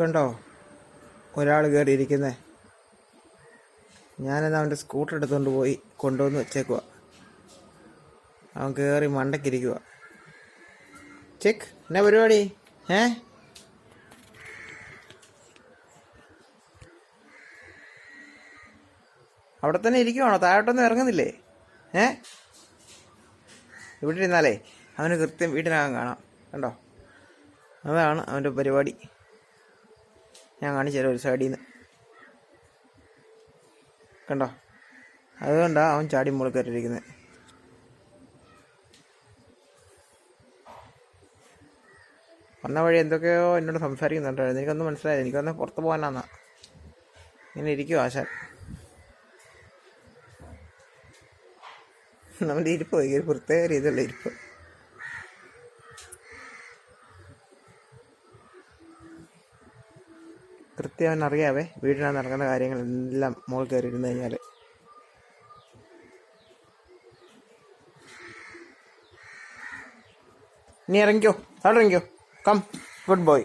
കണ്ടോ? ഒരാൾ കയറിയിരിക്കുന്നേ ഞാനെന്നാ അവന്റെ സ്കൂട്ടർ എടുത്തുകൊണ്ട് പോയി കൊണ്ടുവന്ന് വെച്ചേക്കുക അവൻ കയറി മണ്ടക്കിരിക്കുക ചെക്ക് എന്നാ പരിപാടി? ഏ? അവിടെ തന്നെ ഇരിക്കുവാണോ? താഴോട്ടൊന്നും ഇറങ്ങുന്നില്ലേ? ഏ? ഇവിടെ ഇരുന്നാലേ അവന് കൃത്യം വീട്ടിനകം കാണാം. കണ്ടോ? അതാണ് അവന്റെ പരിപാടി. ഞാൻ കാണിച്ചു തരാം ഒരു സൈഡിൽ നിന്ന് കണ്ടോ? അതുകൊണ്ടാണ് അവൻ ചാടി മുകളിൽ കയറിയിരിക്കുന്നത് വന്ന വഴി എന്തൊക്കെയോ എന്നോട് സംസാരിക്കുന്നുണ്ടായിരുന്നു. എനിക്കൊന്നും മനസ്സിലായില്ല. എനിക്കൊന്ന് പുറത്ത് പോകാനാന്നാ. ഇങ്ങനെ ഇരിക്കും ആശാൻ. നമ്മുടെ ഇരിപ്പ് ഒരു പ്രത്യേക രീതിയിലുള്ള ഇരിപ്പ്. കൃത്യം അവൻ അറിയാവേ. വീടിനകത്ത് നടക്കുന്ന കാര്യങ്ങളെല്ലാം മോൾ കയറി ഇരുന്ന് കഴിഞ്ഞാൽ നീ ഇറങ്ങിക്കോ. അവിടെ ഇറങ്ങിക്കോ. Come good boy